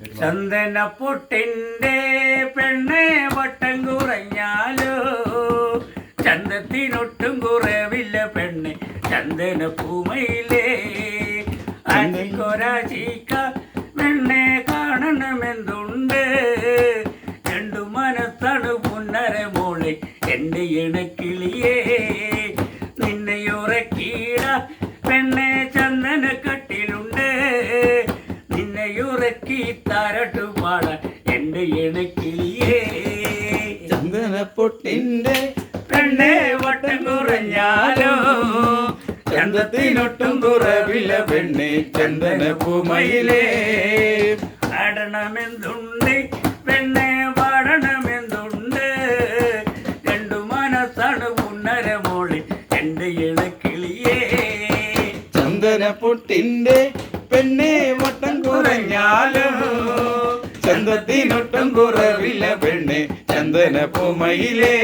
ചന്ദന പൊട്ടിന്റെ പെണ്ണെ വട്ടം കുറഞ്ഞാലോ? ചന്ദത്തിനൊട്ടും കുറവില്ല പെണ്ണെ ചന്ദന പൂമയിലേ അനിക്കൊരാശിക്ക പെണ്ണെ കാണണമെന്തുണ്ട്? രണ്ടു മനത്താണ് പുന്നര മോളെ എന്റെ ഇണക്കിളിയേ. നിന്നെ ഉറക്കീട ഉറക്കി താരട്ടു പാട എന്റെ ഇണക്കിളിയേ ചന്ദന പൊട്ടിന്റെ പെണ്ണെ വട്ടം കുറഞ്ഞാലോ? ചന്തത്തിനൊട്ടും കുറവില്ല പെണ്ണെ ചന്ദന പൂമയിലേ ആടണമെന്തുണ്ട് പെണ്ണെ പാടണമെന്തുണ്ട് രണ്ടു മനസ്സാണ് മുന്നര മോളി എന്റെ ഇണക്കിളിയേ ചന്ദന പൊട്ടിന്റെ പെണ്ണെ വട്ടം ഉറഞ്ഞാലും ചന്തത്തിനൊട്ടും കുറവില്ല പെണ്ണ് ചന്ദന പൊമയിലേ.